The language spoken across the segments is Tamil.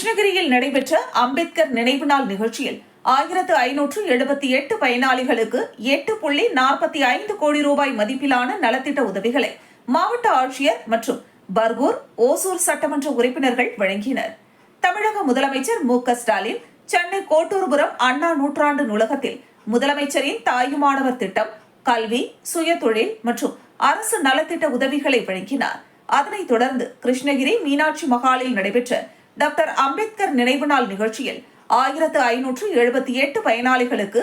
கிருஷ்ணகிரியில் நடைபெற்ற அம்பேத்கர் நினைவு நாள் நிகழ்ச்சியில் ஆயிரத்து ஐநூற்று எழுபத்தி எட்டு பயனாளிகளுக்கு எட்டு புள்ளி நாற்பத்தி ஐந்து கோடி ரூபாய் மதிப்பிலான நலத்திட்ட உதவிகளை மாவட்ட ஆட்சியர் மற்றும் பர்கூர் ஓசூர் சட்டமன்ற உறுப்பினர்கள் வழங்கினர். தமிழக முதலமைச்சர் மு க ஸ்டாலின் சென்னை கோட்டூர்புரம் அண்ணா நூற்றாண்டு நூலகத்தில் முதலமைச்சரின் தாயுமானவர் திட்டம் கல்வி சுயதொழில் மற்றும் அரசு நலத்திட்ட உதவிகளை வழங்கினார். அதனைத் தொடர்ந்து கிருஷ்ணகிரி மீனாட்சி மகாலில் நடைபெற்ற டாக்டர் அம்பேத்கர் நினைவு நாள் நிகழ்ச்சியில் ஆயிரத்து ஐநூற்று எழுபத்தி எட்டு பயனாளிகளுக்கு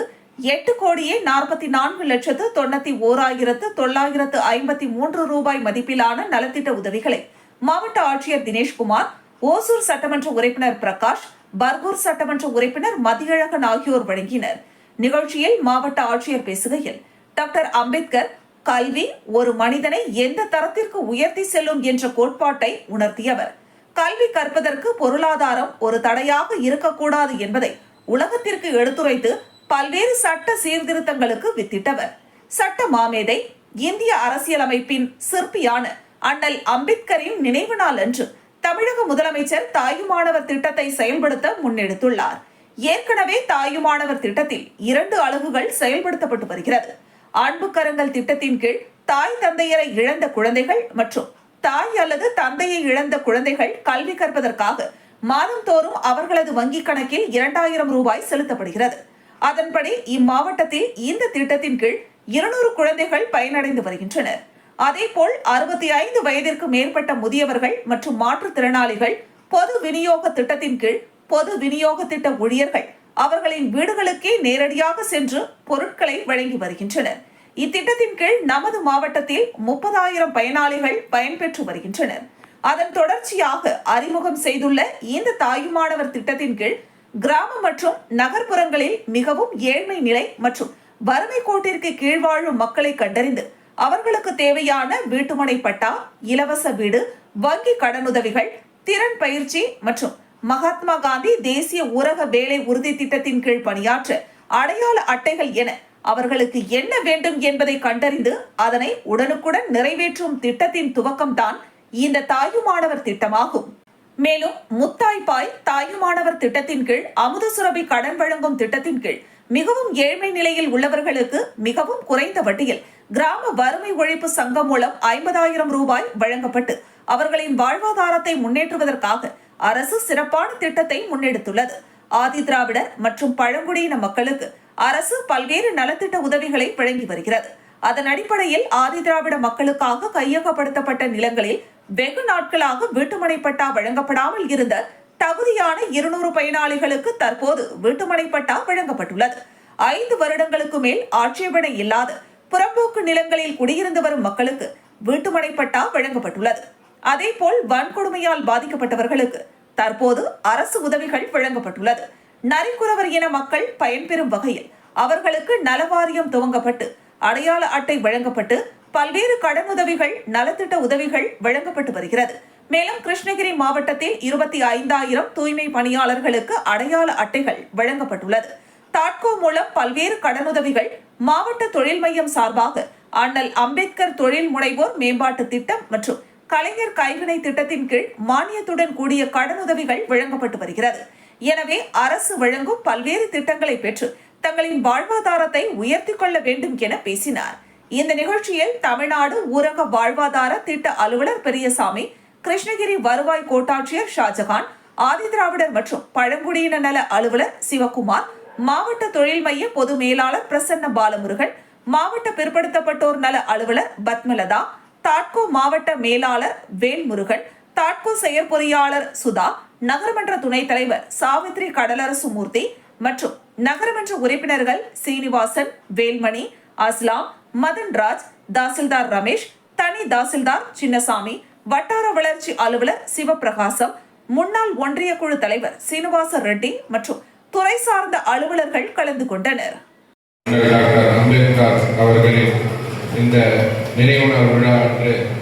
எட்டு கோடியே நாற்பத்தி நான்கு லட்சத்து தொண்ணூத்தி ஓராயிரத்து தொள்ளாயிரத்து ஐம்பத்தி மூன்று ரூபாய் மதிப்பிலான நலத்திட்ட உதவிகளை மாவட்ட ஆட்சியர் தினேஷ்குமார் ஓசூர் சட்டமன்ற உறுப்பினர் பிரகாஷ் பர்கூர் சட்டமன்ற உறுப்பினர் மதியழகன் ஆகியோர் வழங்கினர். நிகழ்ச்சியில் மாவட்ட ஆட்சியர் பேசுகையில் டாக்டர் அம்பேத்கர் கல்வி ஒரு மனிதனை எந்த தரத்திற்கு உயர்த்தி செல்லும் என்ற கோட்பாட்டை உணர்த்தியவர். கல்வி கற்பதற்கு பொருளாதாரம் ஒரு தடையாக இருக்கக்கூடாது என்பதை உலகத்திற்கு எடுத்துரைத்து பல்வேறு சட்ட சீர்திருத்தங்களுக்கு வித்திட்டவர். சட்ட மாமேதை இந்திய அரசியலமைப்பின் சிற்பியான அண்ணல் அம்பேத்கரின் நினைவு நாள் அன்று தமிழக முதலமைச்சர் தாயுமானவர் திட்டத்தை செயல்படுத்த முன்னெடுத்துள்ளார். ஏற்கனவே தாயுமானவர் திட்டத்தில் இரண்டு அலகுகள் செயல்படுத்தப்பட்டு வருகிறது. அன்பு கரங்கள் திட்டத்தின் கீழ் தாய் தந்தையரை இழந்த குழந்தைகள் மற்றும் தாய் அல்லது தந்தையை இழந்த குழந்தைகள் கல்வி கற்பதற்காக மாதந்தோறும் அவர்களது வங்கிக் கணக்கில் இரண்டாயிரம் ரூபாய் செலுத்தப்படுகிறது. அதன்படி இம்மாவட்டத்தில் இந்த திட்டத்தின் கீழ் இருநூறு குழந்தைகள் பயனடைந்து வருகின்றனர். அதேபோல் அறுபத்தி ஐந்து வயதிற்கு மேற்பட்ட முதியவர்கள் மற்றும் மாற்றுத்திறனாளிகள் பொது விநியோக திட்டத்தின் கீழ் பொது விநியோக திட்ட ஊழியர்கள் அவர்களின் வீடுகளுக்கே நேரடியாக சென்று பொருட்களை வழங்கி வருகின்றனர். இத்திட்டத்தின் கீழ் நமது மாவட்டத்தில் முப்பதாயிரம் பயனாளிகள் பயன்பெற்று வருகின்றனர். அதன் தொடர்ச்சியாக அறிமுகம் செய்துள்ள இந்த தாயுமானவர் திட்டத்தின் கீழ் கிராம மற்றும் நகர்ப்புறங்களில் மிகவும் ஏழ்மை நிலை மற்றும் வறுமை கோட்டிற்கு கீழ் வாழும் மக்களை கண்டறிந்து அவர்களுக்கு தேவையான வீட்டுமனை பட்டா இலவச வீடு வங்கி கடனுதவிகள் திறன் பயிற்சி மற்றும் மகாத்மா காந்தி தேசிய ஊரக வேலை உறுதி திட்டத்தின் கீழ் பணியாற்ற அடையாள அட்டைகள் என அவர்களுக்கு என்ன வேண்டும் என்பதை கண்டறிந்து அதனை உடனுக்குடன் நிறைவேற்றும் திட்டத்தின் துவக்கம்தான் இந்த தாயுமானவர் திட்டமாகும். மேலும் முத்தாய்ப்பாய் தாயுமானவர் திட்டத்தின் கீழ் அமுத சுரபி கடன் வழங்கும் திட்டத்தின் கீழ் மிகவும் ஏழ்மை நிலையில் உள்ளவர்களுக்கு மிகவும் குறைந்த வட்டியில் கிராம வறுமை ஒழிப்பு சங்கம் மூலம் ஐம்பதாயிரம் ரூபாய் வழங்கப்பட்டு அவர்களின் வாழ்வாதாரத்தை முன்னேற்றுவதற்காக அரசு சிறப்பான திட்டத்தை முன்னெடுத்துள்ளது. ஆதி திராவிடர் மற்றும் பழங்குடியின மக்களுக்கு அரசு பல்வேறு நலத்திட்ட உதவிகளை வழங்கி வருகிறது. அதன் அடிப்படையில் ஆதிதிராவிட மக்களுக்காக கையகப்படுத்தப்பட்ட நிலங்களில் வெகு நாட்களாக வீட்டுமனை பட்டா வழங்கப்படாமல் இருந்த தகுதியான இருநூறு பயனாளிகளுக்கு தற்போது வீட்டுமனை பட்டா வழங்கப்பட்டுள்ளது. ஐந்து வருடங்களுக்கு மேல் ஆட்சேபனை இல்லாத புறம்போக்கு நிலங்களில் குடியிருந்து வரும் மக்களுக்கு வீட்டுமனை பட்டா வழங்கப்பட்டுள்ளது. அதேபோல் வன்கொடுமையால் பாதிக்கப்பட்டவர்களுக்கு தற்போது அரசு உதவிகள் வழங்கப்பட்டுள்ளது. நரிக்குறவர் இன மக்கள் பயன்பெறும் வகையில் அவர்களுக்கு நலவாரியம் துவங்கப்பட்டு அடையாள அட்டை வழங்கப்பட்டு பல்வேறு கடனுதவிகள் நலத்திட்ட உதவிகள் வழங்கப்பட்டு வருகிறது. மேலும் கிருஷ்ணகிரி மாவட்டத்தில் இருபத்தி ஐந்தாயிரம் தூய்மை பணியாளர்களுக்கு அடையாள அட்டைகள் வழங்கப்பட்டுள்ளது. தாட்கோ மூலம் பல்வேறு கடனுதவிகள் மாவட்ட தொழில் மையம் சார்பாக அண்ணல் அம்பேத்கர் தொழில் முனைவோர் மேம்பாட்டு திட்டம் மற்றும் கலைஞர் கைவினை திட்டத்தின் கீழ் மானியத்துடன் கூடிய கடனுதவிகள் வழங்கப்பட்டு வருகிறது. எனவே அரசு வழங்கும் பல்வேறு திட்டங்களை பெற்று தங்களின் வாழ்வாதாரத்தை உயர்த்தி கொள்ள வேண்டும் என பேசினார். இந்த நிகழ்ச்சியில் தமிழ்நாடு ஊரக வாழ்வாதார திட்ட அலுவலர் பெரியசாமி கிருஷ்ணகிரி வருவாய் கோட்டாட்சியர் ஷாஜகான் ஆதிதிராவிடர் மற்றும் பழங்குடியின நல அலுவலர் சிவகுமார் மாவட்ட தொழில் மைய பொது மேலாளர் பிரசன்ன பாலமுருகன் மாவட்ட பிற்படுத்தப்பட்டோர் நல அலுவலர் பத்மலதா தாட்கோ மாவட்ட மேலாளர் வேல்முருகன் தாட்கோ செயற்பொறியாளர் சுதா நகரமன்ற துணைத் தலைவர் சாவித்ரி கடலரசு மூர்த்தி மற்றும் நகரமன்ற உறுப்பினர்கள் சீனிவாசன் வேல்மணி அஸ்லாம் மதன்ராஜ் தாசில்தார் ரமேஷ் தனி தாசில்தார் சின்னசாமி வட்டார வளர்ச்சி அலுவலர் சிவபிரகாசம் முன்னாள் ஒன்றிய குழு தலைவர் சீனிவாச ரெட்டி மற்றும் துறை சார்ந்த அலுவலர்கள் கலந்து கொண்டனர். அவர்களின் இந்த நினைவு விழா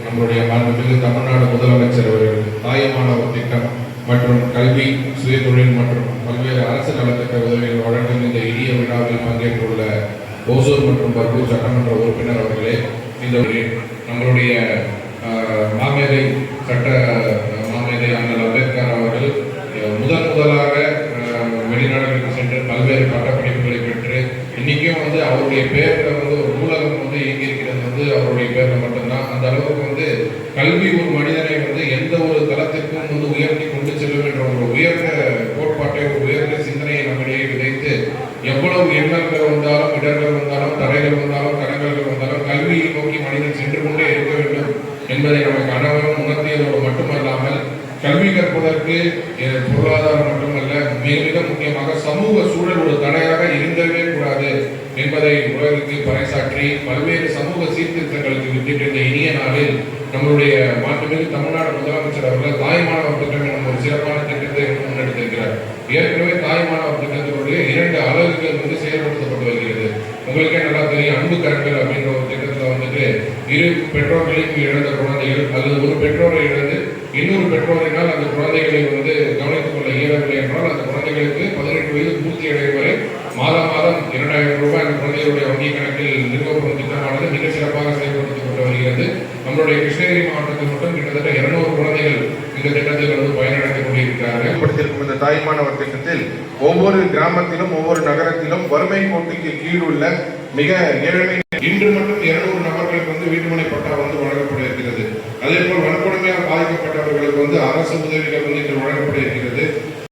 நம்முடைய மாண்புமிகு தமிழ்நாடு முதலமைச்சர் அவர்கள் தாயமானவர் திட்டம் மற்றும் கல்வி சுய தொழில் மற்றும் பல்வேறு அரசு நலத்திட்ட உதவிகள் வழங்கும் இந்த இனிய விழாவில் பங்கேற்றுள்ள ஓசூர் மற்றும் பர்கூர் சட்டமன்ற உறுப்பினர் அவர்களே இந்த நம்மளுடைய மாமேதை சட்ட மாமேதை அண்ணல் அம்பேத்கர் அவர்கள் முதன் முதலாக வெளிநாடுகளுக்கு சென்று பல்வேறு பட்டப்படிப்புகளை பெற்று இன்றைக்கும் வந்து அவருடைய பெயர்களை வந்து ஒரு நூலகம் வந்து இயங்கியிருக்கிறது வந்து அவருடைய பேரில் மட்டும்தான். அந்த அளவுக்கு வந்து கல்வி ஒரு மனிதனை வந்து எந்த ஒரு தளத்திற்கும் வந்து உயர்த்தி கொண்டு செல்லும் என்ற ஒரு உயர்ந்த கோட்பாட்டை ஒரு உயர்ந்த சிந்தனை பொருளாதாரம் மட்டுமல்ல மிக மிக முக்கியமாக சமூக சூழல் ஒரு தடையாக இருந்தவே கூடாது என்பதை உலகிற்கு பறைசாற்றி பல்வேறு சமூக சீர்திருத்தங்களுக்கு வித்திட்ட இந்த இனிய நாளில் நம்மளுடைய மாண்புமிகு தமிழ்நாடு முதலமைச்சர் அவர்கள் தாய்மானவர் திட்டம் எனும் ஒரு சிறப்பான திட்டத்தை முன்னெடுத்திருக்கிறார். ஏற்கனவே தாய்மானவர் திட்டத்தினுடைய இரண்டு அலகுகள் வந்து செயல்படுத்தப்பட்டு வருகிறது. உங்களுக்கே நல்லா தெரியும் அன்பு கரங்கள் அப்படின்ற ஒரு திட்டத்தில் வந்துட்டு இரு பெற்றோர்களையும் இழந்த குழந்தைகள் அல்லது ஒரு பெற்றோரை இழந்து இன்னொரு பெற்றோரினால் அந்த குழந்தைகளை வந்து கவனித்துக் கொள்ள இயலவில்லை என்றால் அந்த குழந்தைகளுக்கு பதினெட்டு வயது பூர்த்தி அடையும் வரை மாதம் மாதம் இரண்டாயிரம் ரூபாய் அந்த குழந்தைகளுடைய வங்கி கணக்கில் நிறுவப்படும் திட்டமானது மிக சிறப்பாக செயல்படுத்தப்பட்டு வருகிறது. நம்மளுடைய கிருஷ்ணகிரி மாவட்டத்தில் மட்டும் கிட்டத்தட்ட இருநூறு குழந்தைகள் இந்த திட்டத்தில் வந்து பயனடைந்து கொண்டிருக்கிறார்கள். ஏற்படுத்தியிருக்கும் இந்த தாய்மானவர் திட்டத்தில் ஒவ்வொரு கிராமத்திலும் ஒவ்வொரு நகரத்திலும் வறுமை கோட்டுக்கு கீழுள்ள மிக ஏழ்மை இன்று மட்டும் இருநூறு நபர்களுக்கு வந்து வீட்டுமனை பட்டா வந்து வழங்கப்பட இருக்கிறது அதே போல் வன்கொடுமையாக பாதிக்கப்பட்டவர்களுக்கு வந்து அரசு உதவிகள் வந்து இன்று வழங்கப்பட இருக்கிறது.